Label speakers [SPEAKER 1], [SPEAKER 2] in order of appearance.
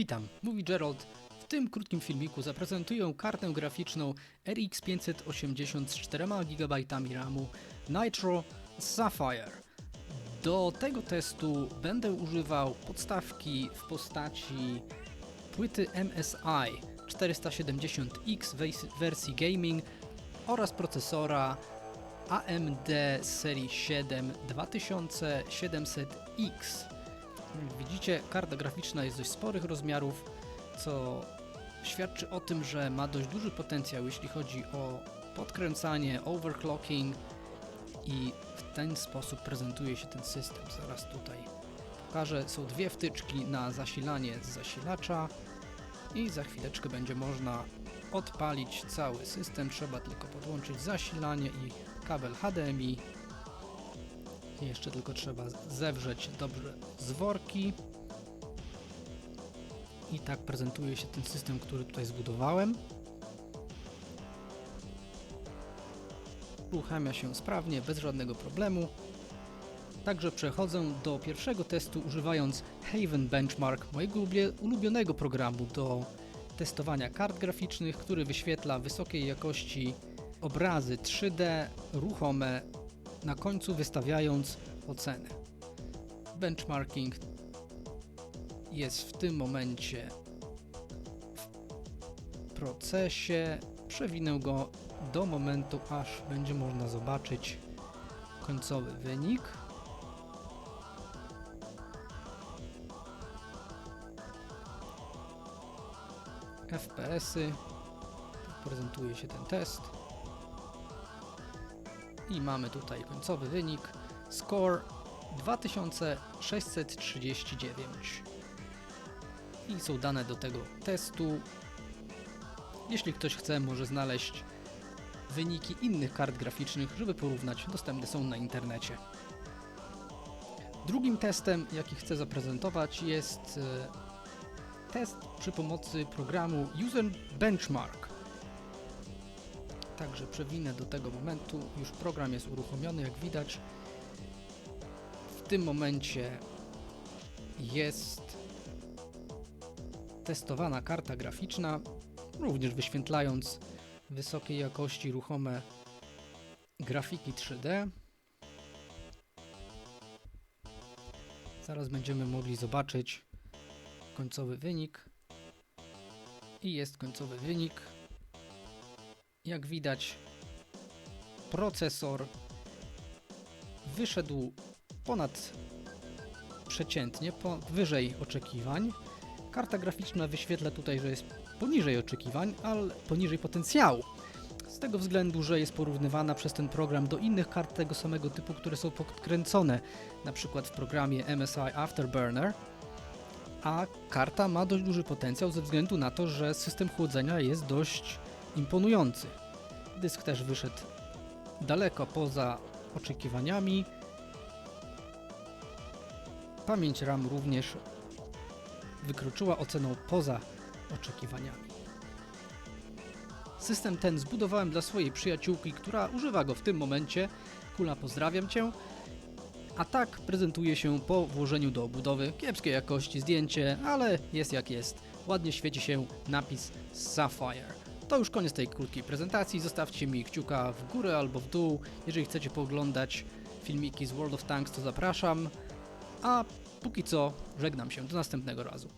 [SPEAKER 1] Witam, mówi Gerald. W tym krótkim filmiku zaprezentuję kartę graficzną RX 580 z 4 GB RAMu Nitro Sapphire. Do tego testu będę używał podstawki w postaci płyty MSI 470X wejs- wersji gaming oraz procesora AMD serii 7 2700X. Jak widzicie, karta graficzna jest dość sporych rozmiarów, co świadczy o tym, że ma dość duży potencjał, jeśli chodzi o podkręcanie, overclocking i w ten sposób prezentuje się ten system. Zaraz tutaj pokażę. Są dwie wtyczki na zasilanie z zasilacza i za chwileczkę będzie można odpalić cały system. Trzeba tylko podłączyć zasilanie i kabel HDMI jeszcze tylko trzeba zewrzeć dobrze zworki. I tak prezentuje się ten system, który tutaj zbudowałem. Uruchamia się sprawnie, bez żadnego problemu. Także przechodzę do pierwszego testu używając Haven Benchmark, mojego ulubionego programu do testowania kart graficznych, który wyświetla wysokiej jakości obrazy 3D ruchome na końcu wystawiając ocenę. Benchmarking jest w tym momencie w procesie. Przewinę go do momentu, aż będzie można zobaczyć końcowy wynik. FPS-y. Prezentuje się ten test. I mamy tutaj końcowy wynik. Score 2639. I są dane do tego testu. Jeśli ktoś chce, może znaleźć wyniki innych kart graficznych, żeby porównać. Dostępne są na internecie. Drugim testem, jaki chcę zaprezentować, jest e, test przy pomocy programu User Benchmark. Także przewinę do tego momentu. Już program jest uruchomiony, jak widać. W tym momencie jest testowana karta graficzna, również wyświetlając wysokiej jakości ruchome grafiki 3D. Zaraz będziemy mogli zobaczyć końcowy wynik. I jest końcowy wynik. Jak widać, procesor wyszedł ponad przeciętnie, po, wyżej oczekiwań. Karta graficzna wyświetla tutaj, że jest poniżej oczekiwań, ale poniżej potencjału. Z tego względu, że jest porównywana przez ten program do innych kart tego samego typu, które są podkręcone, na przykład w programie MSI Afterburner, a karta ma dość duży potencjał ze względu na to, że system chłodzenia jest dość imponujący. Dysk też wyszedł daleko poza oczekiwaniami. Pamięć RAM również wykroczyła oceną poza oczekiwaniami. System ten zbudowałem dla swojej przyjaciółki, która używa go w tym momencie. Kula, pozdrawiam Cię. A tak prezentuje się po włożeniu do obudowy. Kiepskiej jakości zdjęcie, ale jest jak jest. Ładnie świeci się napis Sapphire. To już koniec tej krótkiej prezentacji. Zostawcie mi kciuka w górę albo w dół. Jeżeli chcecie pooglądać filmiki z World of Tanks, to zapraszam. A póki co żegnam się. Do następnego razu.